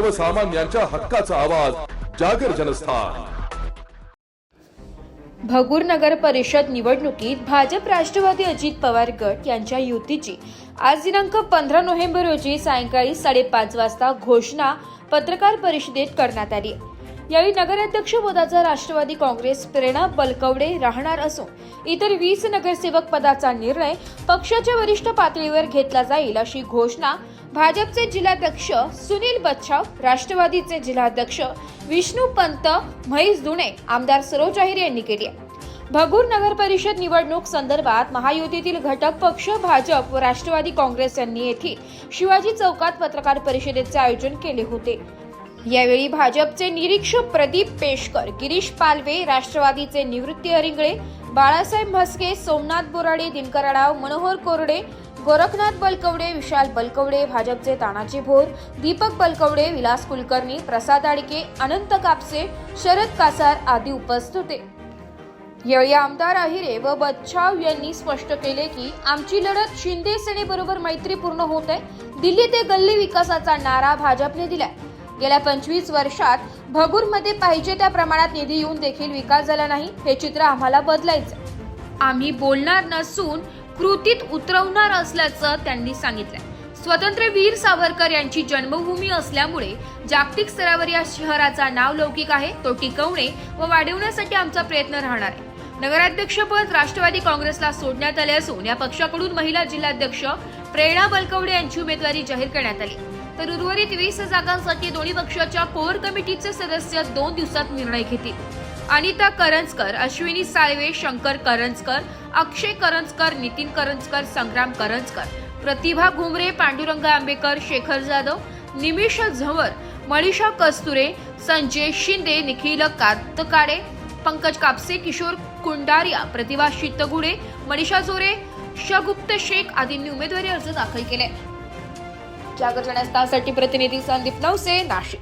सर्वसामान्यांच्या हक्काचा आवाज जागर जनस्थान. भगूर नगर परिषद निवडणुकीत भाजप राष्ट्रवादी अजित पवार गट यांच्या युतीची. आज दिनांक पंधरा नोव्हेंबर रोजी सायंकाळी साडेपाच वाजता घोषणा पत्रकार परिषदेत करण्यात आली. यावेळी नगराध्यक्ष पदाचा राष्ट्रवादी काँग्रेस प्रेरणा बलकवडे राहणार असून इतर वीस नगरसेवक पदाचा निर्णय पक्षाच्या वरिष्ठ पातळीवर घेतला जाईल अशी घोषणा भाजपचे जिल्हाध्यक्ष सुनील बच्छाव राष्ट्रवादीचे जिल्हाध्यक्ष विष्णू पंत महेश दुणे आमदार सरोज अहिर यांनी केली आहे. भगूर नगर परिषद निवडणूक संदर्भात महायुतीतील घटक पक्ष भाजप व राष्ट्रवादी काँग्रेस यांनी येथील शिवाजी चौकात पत्रकार परिषदेचे आयोजन केले होते. यावेळी भाजपचे निरीक्षक प्रदीप पेशकर गिरीश पालवे राष्ट्रवादीचे निवृत्ती हरिंगळे बाळासाहेब म्हस्के सोमनाथ बोराडे दिनकर आडाव मनोहर कोरडे गोरखनाथ बलकवडे विशाल बलकवडे भाजपचे तानाजी भोर दीपक बलकवडे विलास कुलकर्णी प्रसाद आडके अनंत कापसे शरद कासार आदी उपस्थित होते. यावेळी आमदार अहिरे व बच्छाव यांनी स्पष्ट केले की आमची लढत शिंदे सेनेबरोबर मैत्रीपूर्ण होत आहे. दिल्ली ते गल्ली विकासाचा नारा भाजपने दिलाय. गेल्या पंचवीस वर्षात भगूरमध्ये पाहिजे त्या प्रमाणात निधी येऊन देखील विकास झाला नाही हे चित्र आम्हाला बदलायचं आम्ही बोलणार नसून कृतीत उतरवणार असल्याचं त्यांनी सांगितलं स्वतंत्र वीर सावरकर यांची जन्मभूमी असल्यामुळे जागतिक स्तरावर या शहराचा नाव लौकिक आहे तो टिकवणे व वाढवण्यासाठी आमचा प्रयत्न राहणार आहे. नगराध्यक्षपद राष्ट्रवादी काँग्रेसला सोडण्यात आले असून या पक्षाकडून महिला जिल्हाध्यक्ष प्रेरणा बलकवडे यांची उमेदवारी जाहीर करण्यात आली. तर उर्वरित वीस जागांसाठी दोन्ही पक्षाच्या कोर कमिटीचे सदस्य दोन दिवसात निर्णय घेतील. अनिता करंजकर अश्विनी साळवे शंकर करंजकर अक्षय करंजकर नितीन करंजकर संग्राम करंजकर प्रतिभा घुमरे पांडुरंग आंबेकर शेखर जाधव निमिष झंवर मनीषा कस्तुरे संजय शिंदे निखिल कातकाडे पंकज कापसे किशोर कुंडारिया प्रतिभा शितगुडे मनीषा जोरे शगुप्त शेख आदींनी उमेदवारी अर्ज दाखल केले. जागर जनस्थासाठी प्रतिनिधी संदीप नवसे नाशिक.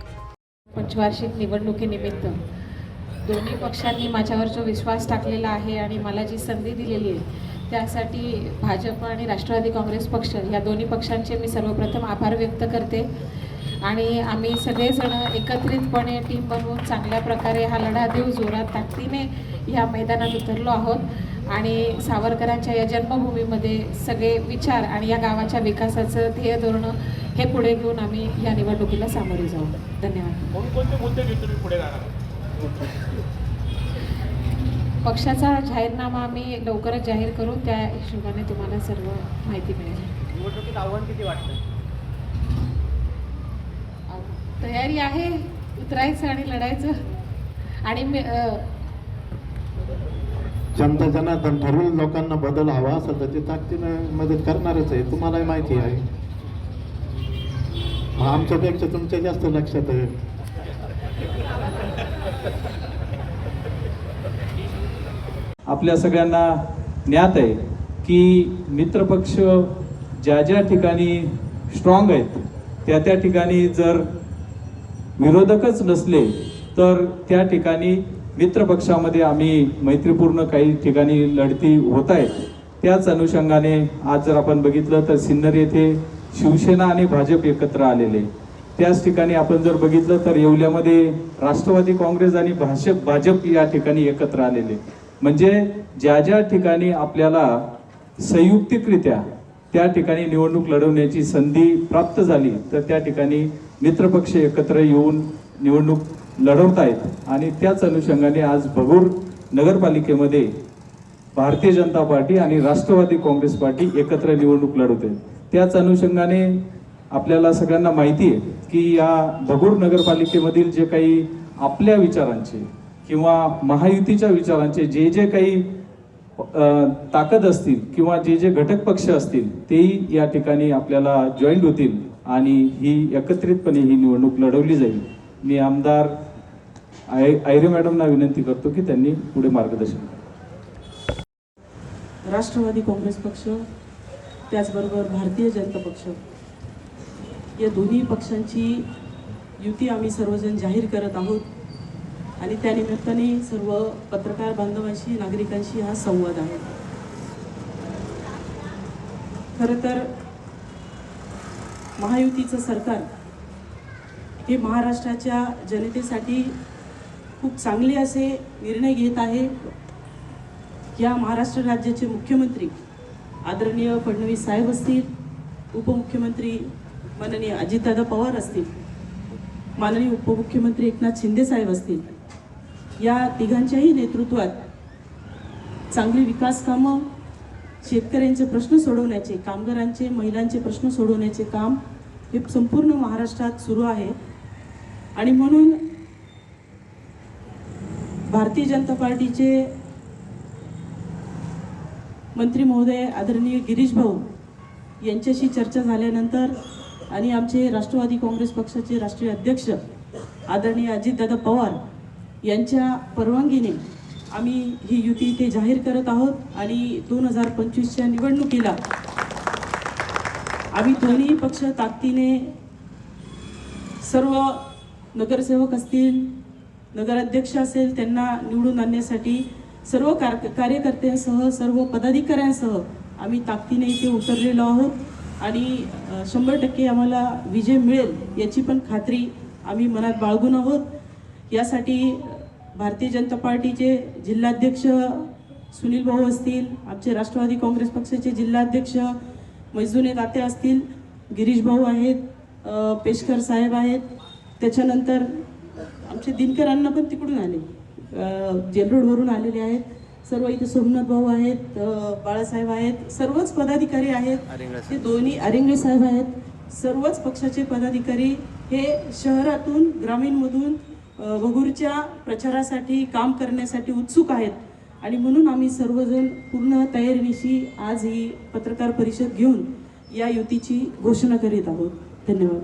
पंचवार्षिक निवडणुकीनिमित्त दोन्ही पक्षांनी माझ्यावर जो विश्वास टाकलेला आहे आणि मला जी संधी दिलेली आहे त्यासाठी भाजप आणि राष्ट्रवादी काँग्रेस पक्ष या दोन्ही पक्षांचे मी सर्वप्रथम आभार व्यक्त करते. आणि आम्ही सगळेजण एकत्रितपणे टीम बनवून चांगल्या प्रकारे हा लढा देऊ जोरात ताकदीने ह्या मैदानात उतरलो आहोत. आणि सावरकरांच्या या जन्मभूमीमध्ये सगळे विचार आणि या गावाच्या विकासाचं ध्येय धोरणं हे पुढे घेऊन आम्ही या निवडणुकीला सामोरे जाऊ. धन्यवाद. पक्षाचा जाहीरनामा आम्ही लवकरच जाहीर करू. त्या हिशोबाने तुम्हाला सर्व माहिती मिळेल. निवडणुकीत आव्हान किती वाटतं? तयारी आहे उतरायचं आणि लढायचं. आणि जनता जनार्दन ठरवून लोकांना बदल हवा असेल तर ते ताकदीनं मदत करणारच आहे. तुम्हालाही माहिती आहे. मग आमच्यापेक्षा तुमच्या जास्त लक्षात आहे. आपल्या सगळ्यांना ज्ञात आहे की मित्रपक्ष ज्या ज्या ठिकाणी स्ट्रॉंग आहेत त्या त्या ठिकाणी जर विरोधकच नसले तर त्या ठिकाणी मित्रपक्षामध्ये आम्ही मैत्रीपूर्ण काही ठिकाणी लढती होत आहेत. त्याच अनुषंगाने आज जर आपण बघितलं तर सिन्नर येथे शिवसेना आणि भाजप एकत्र आलेले. त्याच ठिकाणी आपण जर बघितलं तर येवल्यामध्ये राष्ट्रवादी काँग्रेस आणि भाजप भाजप या ठिकाणी एकत्र आलेले. म्हणजे ज्या ज्या ठिकाणी आपल्याला संयुक्तिकरित्या त्या ठिकाणी निवडणूक लढवण्याची संधी प्राप्त झाली तर त्या ठिकाणी मित्रपक्ष एकत्र येऊन निवडणूक लढवतायत आणि त्याच अनुषंगाने आज भगूर नगरपालिकेमध्ये भारतीय जनता पार्टी आणि राष्ट्रवादी काँग्रेस पार्टी एकत्र निवडणूक लढवते. त्याच अनुषंगाने आपल्याला सगळ्यांना माहिती आहे की या भगूर नगरपालिकेमधील जे काही आपल्या विचारांचे किंवा महायुतीच्या विचारांचे जे जे काही ताकद असतील किंवा जे जे घटक पक्ष असतील तेही या ठिकाणी आपल्याला जॉईंट होतील आणि ही एकत्रितपणे ही निवडणूक लढवली जाईल. मी आमदार आय आयरे मॅडमना विनंती करतो की त्यांनी पुढे मार्गदर्शन राष्ट्रवादी काँग्रेस पक्ष त्याचबरोबर भारतीय जनता पक्ष या दोन्ही पक्षांची युती आम्ही सर्वजण जाहीर करत आहोत आणि त्यानिमित्ताने सर्व पत्रकार बांधवांशी नागरिकांशी हा संवाद आहे. खरं तर महायुतीचं सरकार हे महाराष्ट्राच्या जनतेसाठी खूप चांगले असे निर्णय घेत आहे. या महाराष्ट्र राज्याचे मुख्यमंत्री आदरणीय फडणवीस साहेब असतील उपमुख्यमंत्री माननीय अजितदादा पवार असतील माननीय उपमुख्यमंत्री एकनाथ शिंदे साहेब असतील या तिघांच्याही नेतृत्वात चांगली विकास कामं शेतकऱ्यांचे प्रश्न सोडवण्याचे कामगारांचे महिलांचे प्रश्न सोडवण्याचे काम हे संपूर्ण महाराष्ट्रात सुरू आहे. आणि म्हणून भारतीय जनता पार्टीचे मंत्री महोदय आदरणीय गिरीश भाऊ यांच्याशी चर्चा झाल्यानंतर आणि आमचे राष्ट्रवादी काँग्रेस पक्षाचे राष्ट्रीय अध्यक्ष आदरणीय अजितदादा पवार यांच्या परवानगीने आम्ही ही युती इथे जाहीर करत आहोत आणि दोन हजार पंचवीसच्या निवडणुकीला आम्ही दोन्ही पक्ष ताकदीने सर्व नगरसेवक असतील नगराध्यक्ष असेल त्यांना निवडून आणण्यासाठी सर्व कार कार्यकर्त्यांसह सर्व पदाधिकाऱ्यांसह आम्ही ताकदीने इथे उतरलेलो आहोत. आणि शंभर टक्के आम्हाला विजय मिळेल याची पण खात्री आम्ही मनात बाळगून आहोत. यासाठी भारतीय जनता पार्टीचे जिल्हाध्यक्ष सुनील भाऊ असतील आमचे राष्ट्रवादी काँग्रेस पक्षाचे जिल्हाध्यक्ष मैजुने दाते असतील गिरीश भाऊ आहेत पेशकर साहेब आहेत त्याच्यानंतर आमचे दिनकर अण्णा पण तिकडून आले. अ, जेल रोडवरून आलेले आहेत. सर्व इथे सोमनाथ भाऊ आहेत बाळासाहेब आहेत. सर्वच पदाधिकारी आहेत. ते दोन्ही आरिंगळे साहेब आहेत. सर्वच पक्षाचे पदाधिकारी हे शहरातून ग्रामीणमधून अ, भगूरच्या प्रचारासाठी काम करण्यासाठी उत्सुक आहेत. आणि म्हणून आम्ही सर्वजण पूर्ण तयारीनिशी आज ही पत्रकार परिषद घेऊन या युतीची घोषणा करीत आहोत. धन्यवाद.